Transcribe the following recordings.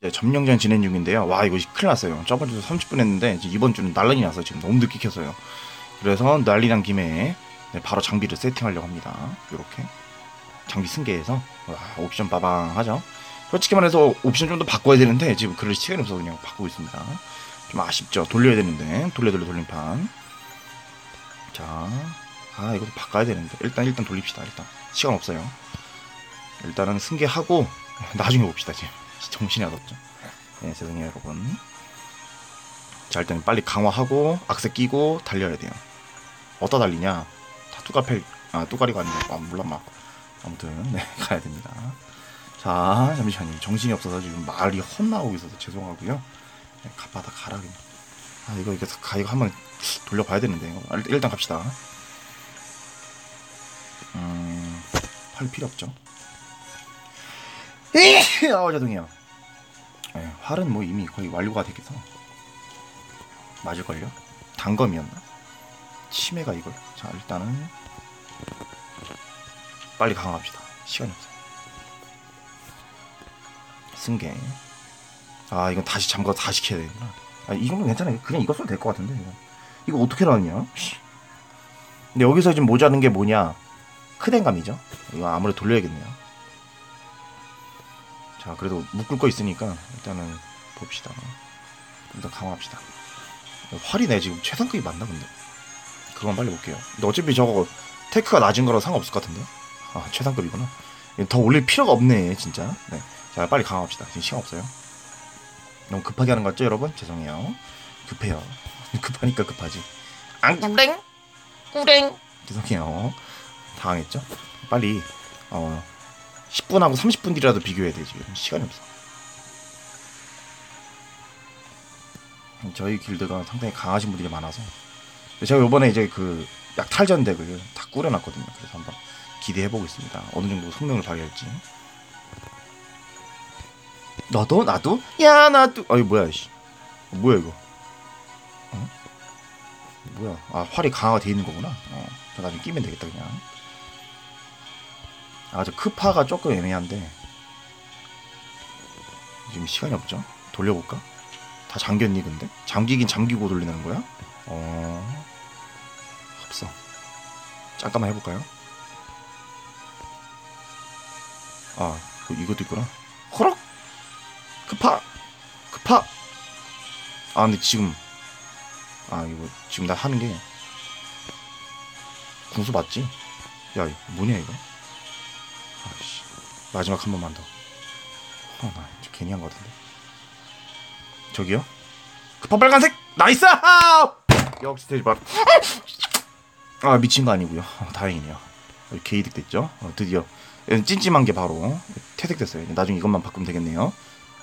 네, 점령전 진행 중인데요. 와 이거 큰일 났어요. 저번 주도 30분 했는데 이번 주는 난란이 나서 지금 너무 늦게 켜서요. 그래서 난리 난 김에 네, 바로 장비를 세팅하려고 합니다. 이렇게 장비 승계해서 와, 옵션 빠방하죠. 솔직히 말해서 옵션 좀 더 바꿔야 되는데 지금 그럴 시간이 없어서 그냥 바꾸고 있습니다. 좀 아쉽죠. 돌려야 되는데 돌려 돌려 돌림판. 자, 아 이것도 바꿔야 되는데 일단 일단 돌립시다. 일단 시간 없어요. 일단은 승계하고 나중에 봅시다 지금. 정신이 없죠. 네, 죄송해요, 여러분. 자, 일단 빨리 강화하고 악세 끼고 달려야 돼요. 어디다 달리냐? 다 뚜가펠, 아, 뚜가리가 아니고, 아, 물론 막. 아무튼, 네, 가야 됩니다. 자, 잠시만요. 정신이 없어서 지금 말이 헛나오고 있어서 죄송하고요. 네, 가바다 가라, 그냥. 아, 이거, 이거, 가, 이거 한번 돌려봐야 되는데. 이거. 일- 일단 갑시다. 음, 할 필요 없죠. 아, 죄송해요. 예, 활은 뭐 이미 거의 완료가 되겠어. 맞을걸요? 단검이었나? 치매가 이걸. 자, 일단은 빨리 강화합시다. 시간이 없어. 승계. 아, 이건 다시 잠가 다시 켜야 되구나. 아, 이 정도 괜찮아요. 그냥 이거 써도 될 것 같은데. 이거. 이거 어떻게 나왔냐? 씨. 근데 여기서 지금 모자른 게 뭐냐? 크덴감이죠. 이거 아무래도 돌려야겠네요. 자, 그래도 묶을 거 있으니까 일단은 봅시다. 일단 강화합시다. 활이 내 지금 최상급이 맞나 근데? 그건 빨리 볼게요. 근데 어차피 저거 테크가 낮은 거라 상관없을 것 같은데? 아, 최상급이구나. 더 올릴 필요가 없네, 진짜. 네. 자, 빨리 강화합시다. 지금 시간 없어요. 너무 급하게 하는 거 같죠, 여러분? 죄송해요. 급해요. 급하니까 급하지. 앙땡! 꾸랭! 죄송해요. 당황했죠? 빨리, 어, 10분하고 30분 뒤라도 비교해야 돼 지금 시간이 없어. 저희 길드가 상당히 강하신 분들이 많아서 제가 이번에 이제 그 약탈전 덱을 다 꾸려놨거든요. 그래서 한번 기대해 보고 있습니다. 어느 정도 성능을 발휘할지. 너도 나도 야 나도 아이 뭐야 씨 뭐야 이거 어? 뭐야 아 활이 강화가 돼 있는 거구나 어, 저 나중에 끼면 되겠다 그냥 아, 저 크파가 조금 애매한데. 지금 시간이 없죠? 돌려볼까? 다 잠겼니, 근데? 잠기긴 잠기고 돌리는 거야? 어. 없어. 잠깐만 해볼까요? 아, 그 이것도 있구나. 허락! 크파! 크파! 아, 근데 지금. 아, 이거, 지금 나 하는 게. 궁수 맞지? 야, 뭐냐, 이거? 마지막 한 번만 더. 어, 나 괜히 한 것 같은데. 저기요? 급한 빨간색 나이스! 역시 스테이지 bar. 아 미친 거 아니고요. 어, 다행이네요. 어, 개이득 됐죠? 어, 드디어 예, 찜찜한 게 바로 퇴색됐어요. 나중에 이것만 바꾸면 되겠네요.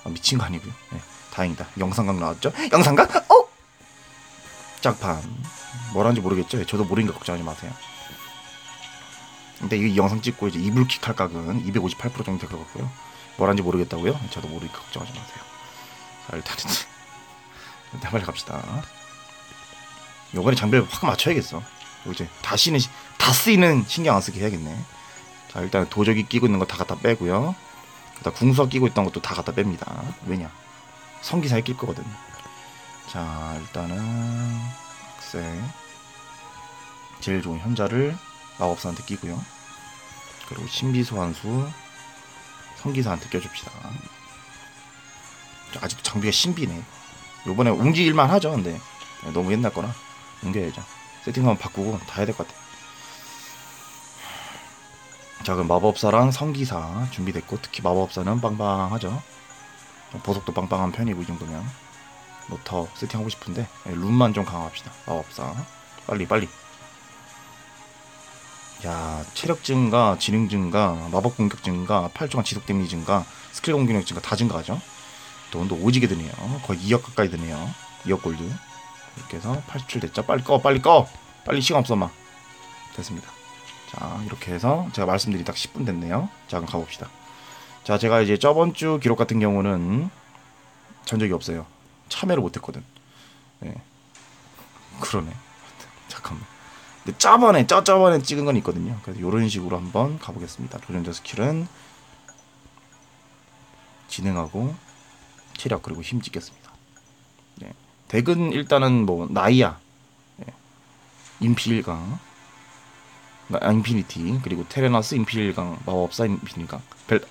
아, 미친 거 아니고요. 네, 다행이다. 영상각 나왔죠? 영상각? 어? 짝판. 뭐라는지 모르겠죠? 저도 모르니까 걱정하지 마세요. 근데 이 영상 찍고 이제 이불킥 할 각은 258% 정도 될 것 같고요. 뭐라는지 모르겠다고요? 저도 모르니까 걱정하지 마세요. 자, 일단은 일단 빨리 갑시다. 요번에 장비를 확 맞춰야겠어. 이제 다시는 시- 다 쓰이는 신경 안 쓰게 해야겠네. 자 일단 도적이 끼고 있는 거 다 갖다 빼고요. 그다음 궁수가 끼고 있던 것도 다 갖다 뺍니다. 왜냐? 성기사에 낄 거거든. 자 일단은 학생 제일 좋은 현자를 마법사한테 끼고요. 그리고 신비소환수 성기사한테 껴줍시다. 아직도 장비가 신비네. 요번에 옮기일만 하죠, 근데 너무 옛날 거라 옮겨야죠. 세팅만 바꾸고 다 해야 될 것 같아. 자, 그럼 마법사랑 성기사 준비됐고 특히 마법사는 빵빵하죠. 보석도 빵빵한 편이고 이 정도면 뭐 더 세팅하고 싶은데 예, 룬만 좀 강화합시다. 마법사 빨리 빨리. 야 체력 증가, 지능 증가, 마법 공격 증가, 8주간 지속 데미지 증가, 스킬 공격력 증가 다 증가하죠. 돈도 오지게 드네요. 거의 2억 가까이 드네요. 2억 골드. 이렇게 해서 87 됐죠. 빨리 꺼, 빨리 꺼. 빨리 시간 없어 막. 됐습니다. 자 이렇게 해서 제가 말씀드린 딱 10분 됐네요. 자 그럼 가봅시다. 자 제가 이제 저번 주 기록 같은 경우는 전적이 없어요. 참여를 못했거든. 네. 그러네. 잠깐만. 근데 저번에 저 저번에 찍은 건 있거든요. 그래서 이런 식으로 한번 가보겠습니다. 도전자 스킬은 진행하고 체력 그리고 힘 찍겠습니다. 네. 덱은 일단은 뭐 나이아, 네. 인피 1강, 아, 인피니티 그리고 테레나스 인피 1강, 마법사 인피 1강, 벨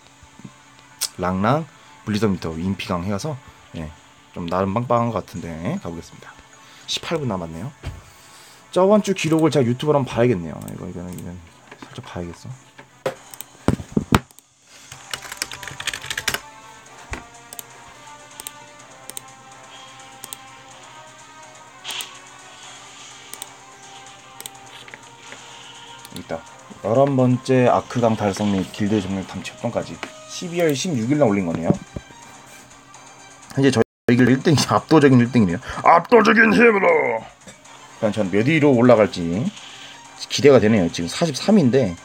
랑랑 블리더 미터 인피강 해서 네. 좀 나름 빵빵한 것 같은데 가보겠습니다. 18분 남았네요. 저번 주 기록을 제가 유튜브로 한번 봐야겠네요. 이거 이거는 이건 살짝 봐야겠어. 있다. 11번째 아크강 달성 및 길드 정렬 당치 협동까지 12월 16일 날 올린 거네요. 현재 저희 길 1등이 압도적인 1등이네요. 압도적인 힘으로! 일단 전몇 위로 올라갈지 기대가 되네요. 지금 43인데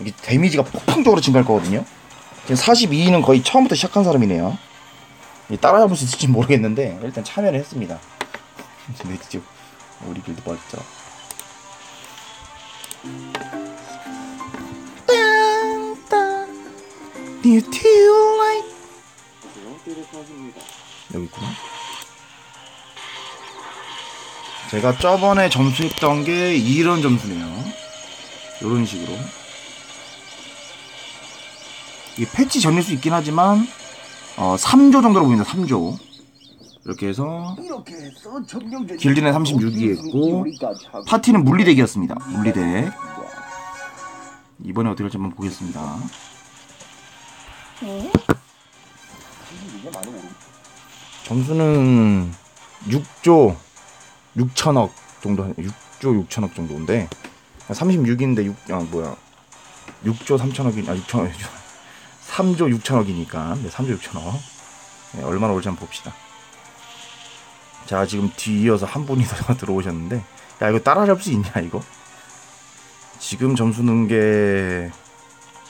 이게 데미지가 폭풍적으로 증가할 거거든요. 지금 42위는 거의 처음부터 시작한 사람이네요. 따라잡을 수 있을지 모르겠는데 일단 참여를 했습니다. 근데 지금 우리 길드 빠졌죠. 여기 있구나. 제가 저번에 점수했던 게 이런 점수네요. 이런 식으로. 이 패치 전일 수 있긴 하지만 어, 3조 정도로 보입니다. 3조. 이렇게 해서 길드는 36위 했고 파티는 물리덱이었습니다. 물리덱. 이번에 어떻게 할지 한번 보겠습니다. 점수는 6조 6천억 정도 6조 6천억 정도인데 36인데 6 아, 뭐야. 6조 3천억이 아 6천 3조 6천억이니까. 네, 3조 6천억. 네, 얼마나 올지 한번 봅시다. 자 지금 뒤이어서 한 분이 더 들어오셨는데 야 이거 따라잡을 수 있냐 이거? 지금 점수 넣은 게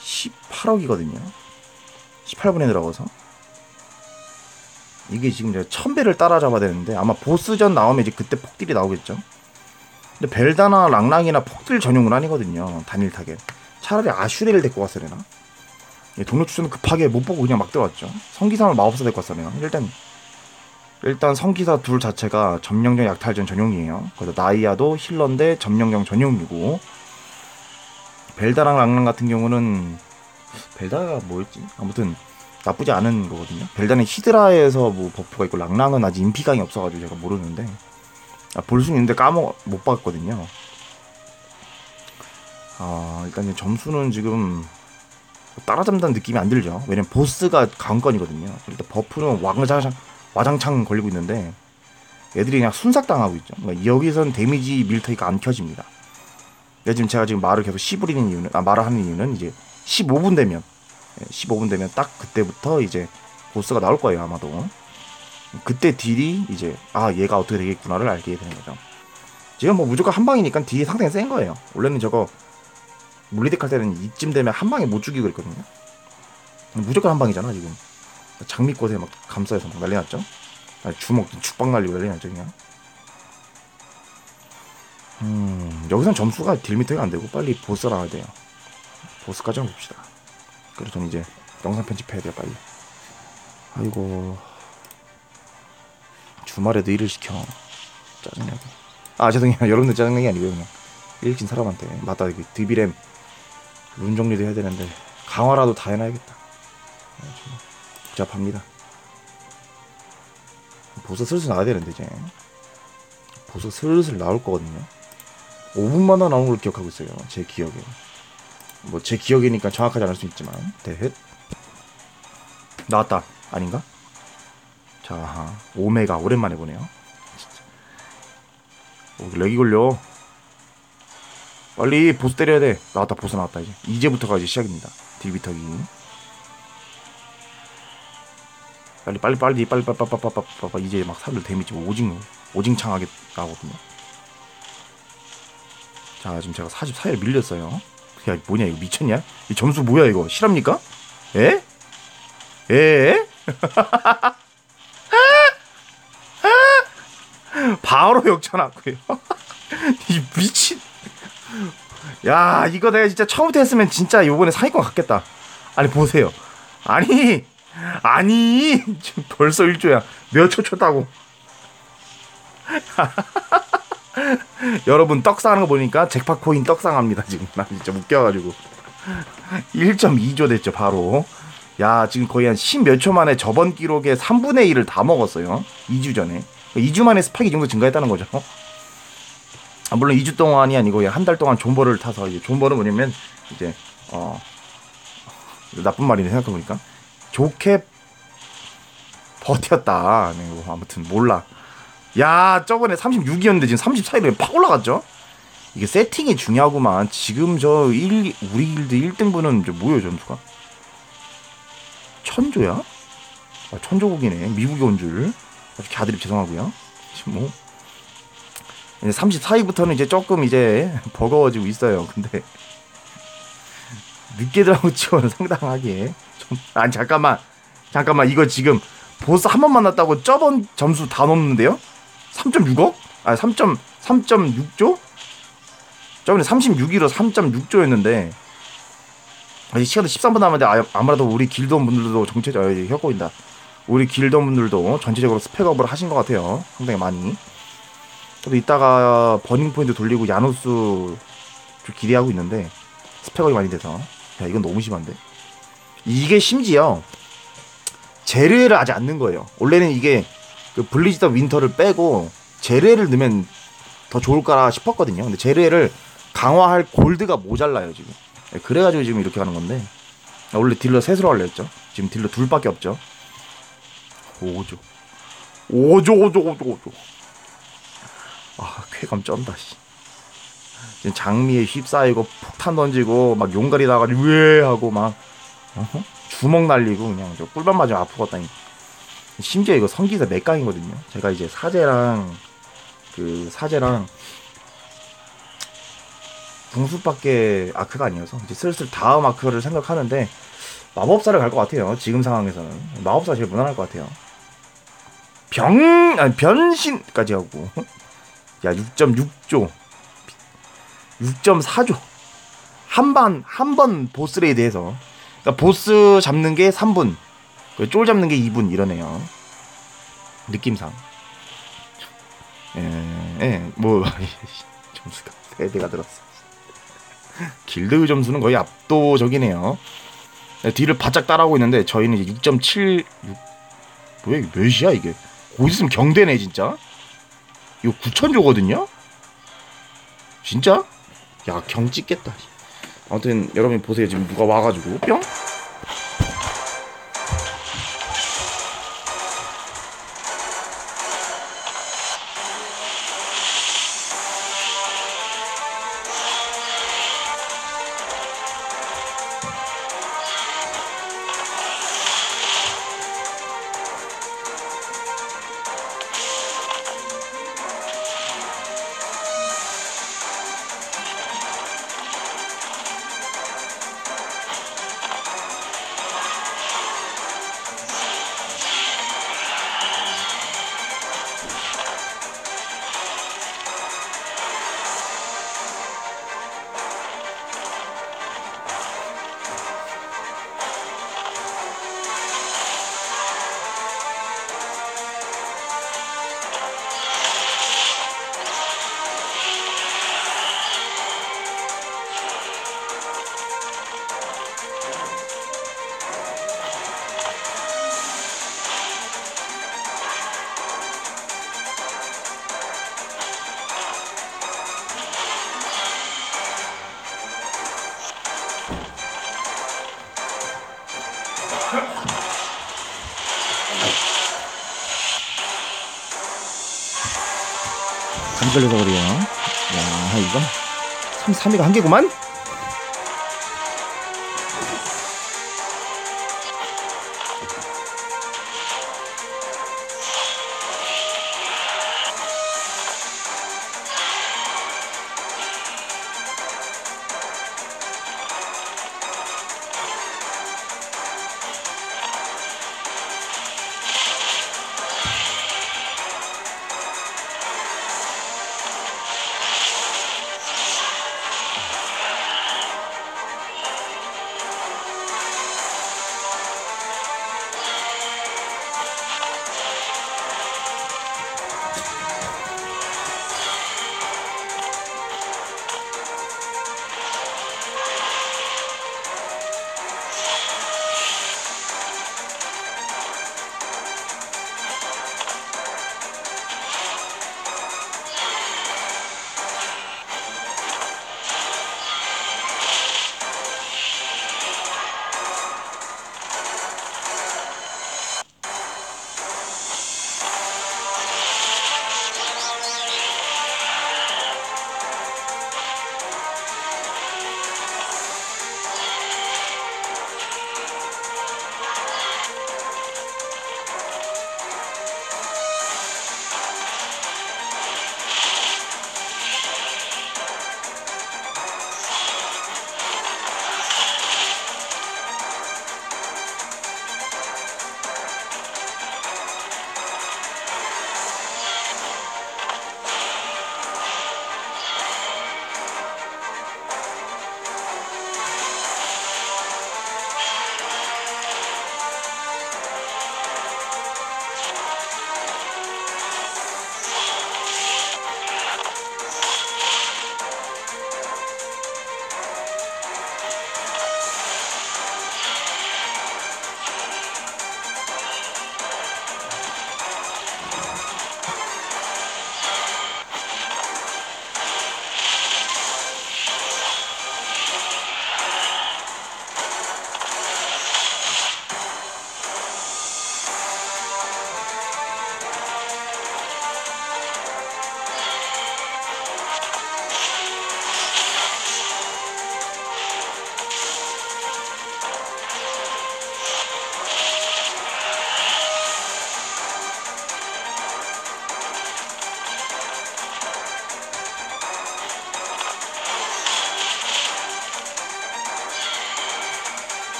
18억이거든요. 18분에 들어가서 이게 지금 제가 1000배를 따라잡아야 되는데 아마 보스전 나오면 이제 그때 폭딜이 나오겠죠. 근데 벨다나 랑랑이나 폭딜 전용은 아니거든요 단일 타겟. 차라리 아슈레를 데리고 갔어야 되나? 동료 추천은 급하게 못 보고 그냥 막 들어왔죠. 성기삼을 마법사 데리고 왔어요 일단 일단 성기사 둘 자체가 점령전 약탈전 전용이에요. 그래서 나이아도 힐러인데 점령전 전용이고. 벨다랑 랑랑 같은 경우는 벨다가 뭐였지? 아무튼 나쁘지 않은 거거든요. 벨다는 히드라에서 뭐 버프가 있고 랑랑은 아직 인피강이 없어가지고 제가 모르는데 아, 볼 수는 있는데 까먹 못 봤거든요. 아 일단 점수는 지금 따라잡는다는 느낌이 안 들죠. 왜냐면 보스가 강건이거든요. 일단 버프는 왕자장 와장창 걸리고 있는데 애들이 그냥 순삭당하고 있죠. 그러니까 여기선 데미지 밀터기가 안 켜집니다. 근데 지금 제가 지금 말을 계속 씹으리는 이유는 아 말을 하는 이유는 이제 15분 되면 15분 예, 되면 딱 그때부터 이제 보스가 나올 거예요 아마도. 그때 딜이 이제 아 얘가 어떻게 되겠구나를 알게 되는 거죠. 지금 뭐 무조건 한 방이니까 딜이 상당히 센 거예요. 원래는 저거 물리덱 할 때는 이쯤 되면 한 방에 못 죽이고 그랬거든요. 무조건 한 방이잖아 지금. 장미꽃에 막 감싸여서 막 난리 났죠. 주먹 축박 날리고 난리 났죠 그냥. 음 여기선 점수가 딜미터가 안 되고 빨리 보스 나와야 돼요. 보스까지 한번 봅시다. 그래서 저는 이제 영상 편집해야 돼요 빨리. 아이고 주말에도 일을 시켜 짜증나게. 아 죄송해요 여러분들 짜증나는 게 아니고요 그냥 일진 사람한테 맞다 이거 드비램 룬 정리도 해야 되는데 강화라도 다 해놔야겠다. 복잡합니다. 보스 슬슬 나와야 되는데 이제 보스 슬슬 나올 거거든요. 5분마다 나오는 걸 기억하고 있어요. 제 기억에. 뭐 제 기억이니까 정확하지 않을 수 있지만 대헷 나왔다 아닌가? 자 오메가 오랜만에 보네요. 오, 렉이 걸려. 빨리 보스 때려야 돼. 나왔다 보스 나왔다 이제. 이제부터가 이제 시작입니다. 딜비터기. 빨리 빨리 빨리 빨리 빨리 빨리 빨리 빨리 빨리 이제 막 사람들 데미지 오징 오징창하게 나거든요. 자 지금 제가 44에 밀렸어요. 야 뭐냐 이거 미쳤냐? 이 점수 뭐야 이거 실합니까? 에? 에? 바로 역전하고요. 이 미친. 야 이거 내가 진짜 처음부터 했으면 진짜 요번에 상위권 갔겠다. 아니 보세요. 아니 아니 지금 벌써 1조야 몇 초 쳤다고 여러분 떡상하는 거 보니까 잭팟 코인 떡상합니다 지금. 나 진짜 웃겨가지고. 1.2조 됐죠 바로. 야 지금 거의 한 10 몇 초 만에 저번 기록의 3분의 1을 다 먹었어요. 2주 전에. 2주 만에 스파이 정도 증가했다는 거죠. 아, 물론 2주 동안이 아니고 한 달 동안 존버를 타서 이제 존버는 뭐냐면 이제 어 나쁜 말이네 생각해보니까. 좋게 버텼다. 네, 뭐 아무튼 몰라 야 저번에 36이었는데 지금 34일에 팍 올라갔죠? 이게 세팅이 중요하구만. 지금 저 1, 우리 길드 1등분은 뭐예요 점수가? 천조야? 아, 천조국이네. 미국이 온줄. 가드립 죄송하고요. 지금 뭐. 34위부터는 이제 조금 이제 버거워지고 있어요. 근데 늦게 들어가고 치고는 상당하게. 좀 아니 잠깐만. 잠깐만. 이거 지금 보스 한 번 만났다고 저번 점수 다 넘는데요? 3.6억? 아 3. 3.6조? 저번에 36위로 3.6조였는데 아직 시간도 13분 남았는데 아, 아무래도 우리 길드원 분들도 정체적 아, 혀 꼬인다. 우리 길드원 분들도 전체적으로 스펙업을 하신 것 같아요. 상당히 많이. 저도 이따가 버닝 포인트 돌리고 야노스 좀 기대하고 있는데 스펙업이 많이 돼서 야 이건 너무 심한데 이게 심지어 제르를 아직 안 넣은 거예요. 원래는 이게 그 블리즈더 윈터를 빼고 제르를 넣으면 더 좋을까라 싶었거든요. 근데 제르를 강화할 골드가 모자라요 지금. 네, 그래가지고 지금 이렇게 가는 건데 원래 딜러 셋으로 하려 했죠. 지금 딜러 둘밖에 없죠. 5조 5조 5조 5조 5조 아 쾌감 쩐다 씨. 지금 장미에 휩싸이고 폭탄 던지고 막 용가리 나가지고 왜 하고 막 어허? 주먹 날리고 그냥 저 꿀밤 맞으면 아프겠다니 심지어 이거 성기사 맥강이거든요. 제가 이제 사제랑 그 사제랑 궁수밖에 아크가 아니어서 이제 슬슬 다음 아크를 생각하는데 마법사를 갈 것 같아요. 지금 상황에서는. 마법사 제일 무난할 것 같아요. 병 아니 변신까지 하고. 야 6.6조. 6.4조. 한 번 한 번 보스레이드 해서. 그러니까 보스 잡는 게 3분 쫄그 잡는 게 2분 이러네요. 느낌상. 예뭐 점수가 3대가 들었어. 길드 점수는 거의 압도적이네요. 뒤를 바짝 따라오고 있는데 저희는 이제 6.7 6, 뭐야 이게 몇이야 이게? 곧 있으면 경대네 진짜? 이거 9천조거든요? 진짜? 야 경 찍겠다. 아무튼 여러분 보세요. 지금 누가 와가지고. 뿅 걸려서 그래요. 야, 이거. 3, 3위가 한 개구만?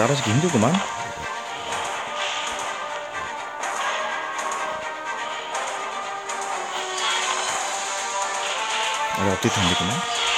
따라잡기 힘들구만. 아, 업데이트 안 되구나.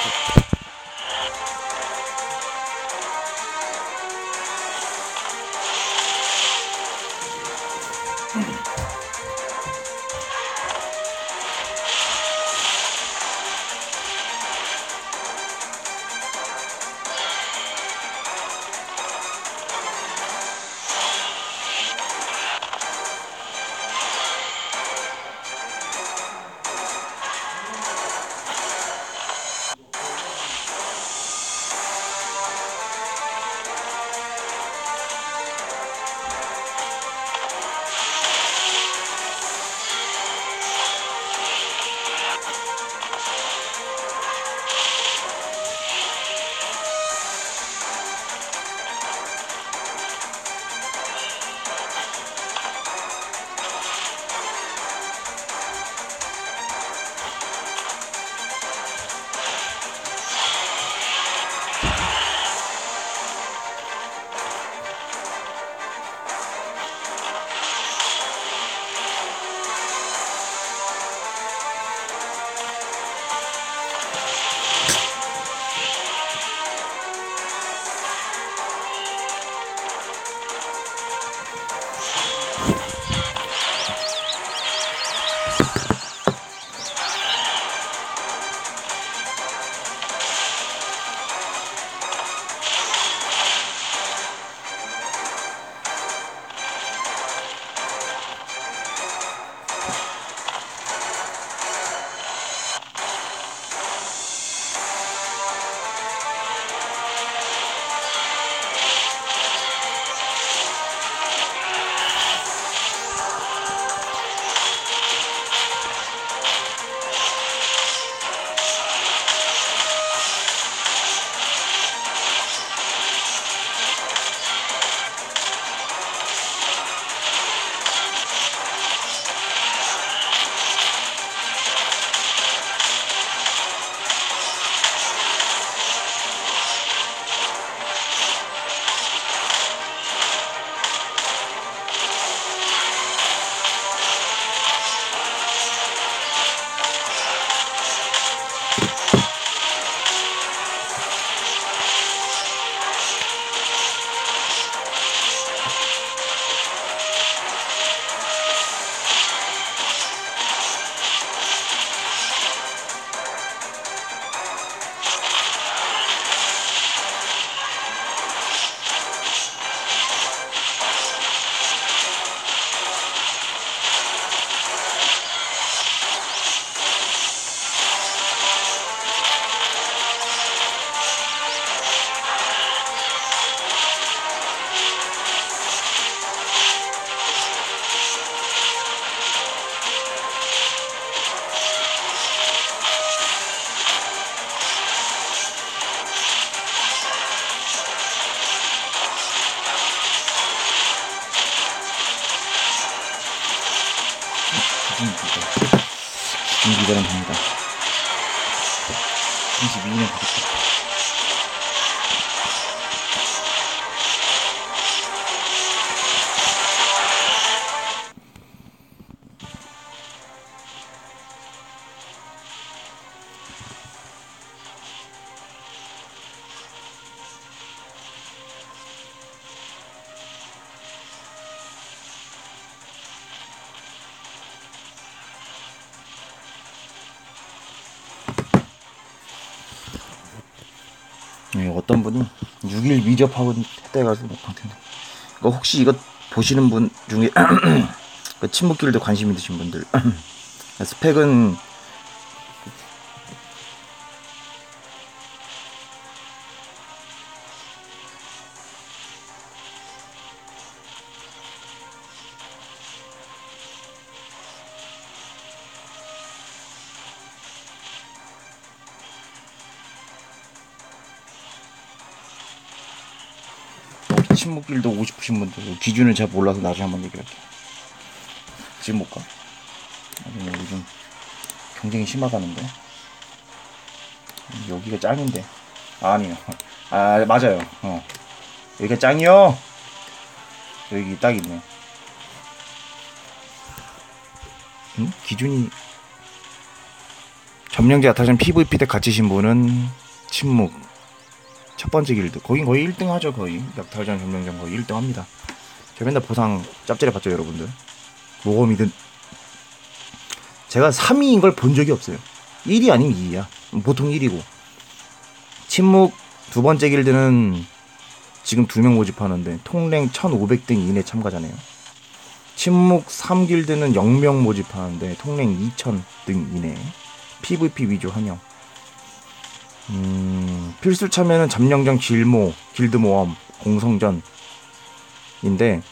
22년 되겠다. 예, 6일 미접하고 해가지고 못한 텐데. 이거 혹시 이거 보시는 분 중에 그 침묵길도 관심 있으신 분들 스펙은 침묵길도 오고 싶으신 분들 기준을 잘 몰라서 나중에 한번 얘기할게요. 지금 못 가. 아니, 요즘 경쟁이 심하다는데. 여기가 짱인데. 아, 아니요. 아, 맞아요. 어. 여기가 짱이요. 여기 딱 있네. 응? 기준이 점령제 아타전 PVP 때 갇히신 분은 침묵 첫 번째 길드. 거긴 거의 1등 하죠 거의. 약탈전 점령전 거의 1등 합니다. 제가 맨날 보상 짭짤해 봤죠 여러분들. 모험이든. 제가 3위인 걸 본 적이 없어요. 1위 아니면 2위야. 보통 1위고. 침묵 두 번째 길드는 지금 두 명 모집하는데 통랭 1500등 이내 참가자네요. 침묵 3길드는 0명 모집하는데 통랭 2000등 이내. PVP 위주 환영 음, 필수 참여는 잠령전 길모, 길드 모험, 공성전인데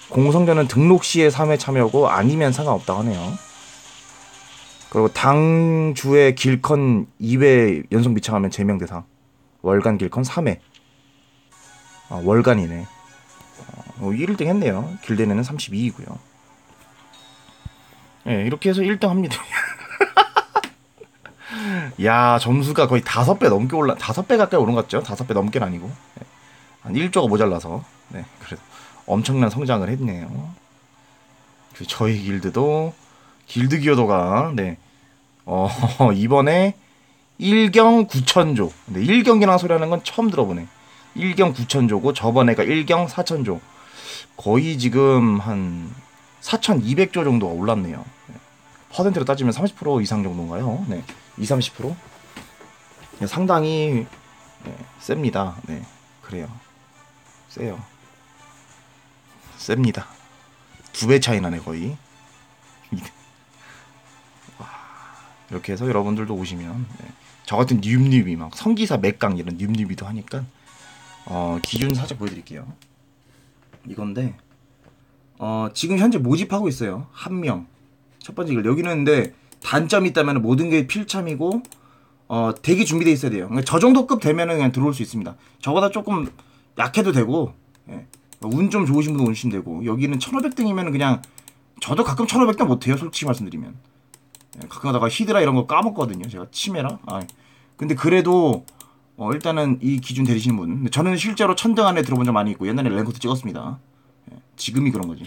공성전은 등록 시에 3회 참여고 아니면 상관없다고 하네요. 그리고 당주에 길컨 2회 연속 미창하면 제명 대상. 월간 길컨 3회. 아, 월간이네. 어, 1등 했네요. 길드에는 32이고요. 예, 네, 이렇게 해서 1등 합니다. 야 점수가 거의 다섯 배 넘게 올라 다섯 배 가까이 오른 것 같죠? 다섯 배 넘게는 아니고 네. 한 1조가 모자라서 네 그래도 엄청난 성장을 했네요. 그 저희 길드도 길드 기여도가 네 어, 이번에 1경 9천조 근데 1경이라는 소리 하는 건 처음 들어보네 1경 9천조고 저번에가 1경 4천조 거의 지금 한 4,200조 정도가 올랐네요. 네. 퍼센트로 따지면 30% 이상 정도인가요? 네. 20, 30%? 상당히 네, 셉니다. 네, 그래요. 세요. 셉니다. 두 배 차이 나네 거의. 이렇게 해서 여러분들도 오시면 네. 저 같은 뉴입뉴이 막 성기사 맥강 이런 뉴입뉴이도 하니까 어, 기준 살짝 보여드릴게요. 이건데 어, 지금 현재 모집하고 있어요. 한 명. 첫 번째 길 여기는 근데 단점이 있다면 모든 게 필참이고 어 대기 준비돼 있어야 돼요. 그러니까 저 정도급 되면은 그냥 들어올 수 있습니다. 저보다 조금 약해도 되고 예. 운좀 좋으신 분은 오시면 되고 여기는 1500등이면 그냥 저도 가끔 1500등 못해요. 솔직히 말씀드리면 예. 가끔 하다가 히드라 이런 거 까먹거든요. 제가 치매라. 아, 근데 그래도 어, 일단은 이 기준 되시는 분 저는 실제로 천등 안에 들어본 적 많이 있고 옛날에 랭커트 찍었습니다. 예. 지금이 그런 거지.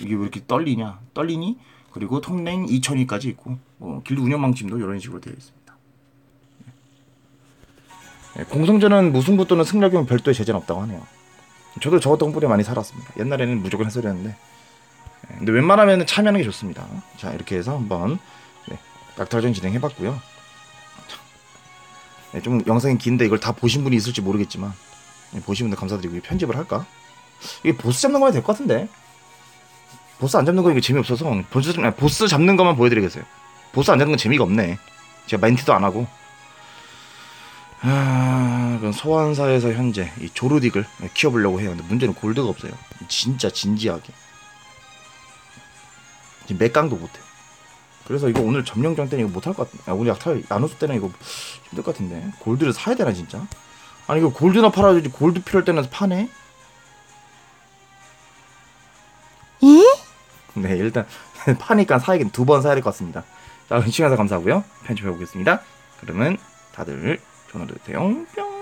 이게 왜 이렇게 떨리냐? 떨리니? 그리고 통랭 2천위까지 있고 뭐 길드 운영 방침도 이런 식으로 되어 있습니다. 네, 공성전은 무승부 또는 승려 경우 별도의 제재는 없다고 하네요. 저도 저 뿌리 많이 살았습니다. 옛날에는 무조건 해설이었는데 네, 근데 웬만하면 참여하는 게 좋습니다. 자 이렇게 해서 한번 네, 낙탈전 진행해봤고요. 네, 좀 영상이 긴데 이걸 다 보신 분이 있을지 모르겠지만 네, 보신 분들 감사드리고 편집을 할까? 이게 보스 잡는 거면 될 것 같은데 보스 안 잡는 거 이게 재미없어서 보스, 아니, 보스 잡는 것만 보여드리겠어요. 보스 안 잡는 건 재미가 없네. 제가 멘티도 안 하고. 아, 그럼 소환사에서 현재 이 조르딕을 키워보려고 해요. 근데 문제는 골드가 없어요. 진짜 진지하게. 지금 맥강도 못해. 그래서 이거 오늘 점령장 때는 이거 못할 것 같아. 아, 오늘 약탈 나누수 때는 이거 힘들 것 같은데. 골드를 사야 되나 진짜? 아니 이거 골드나 팔아야지 골드 필요할 때는 파네? 네, 일단 파니까 사야겠 두번 사야 될 것 같습니다. 자, 시간에서 감사하고요. 편집해 보겠습니다. 그러면 다들 전화도 되세요. 뿅.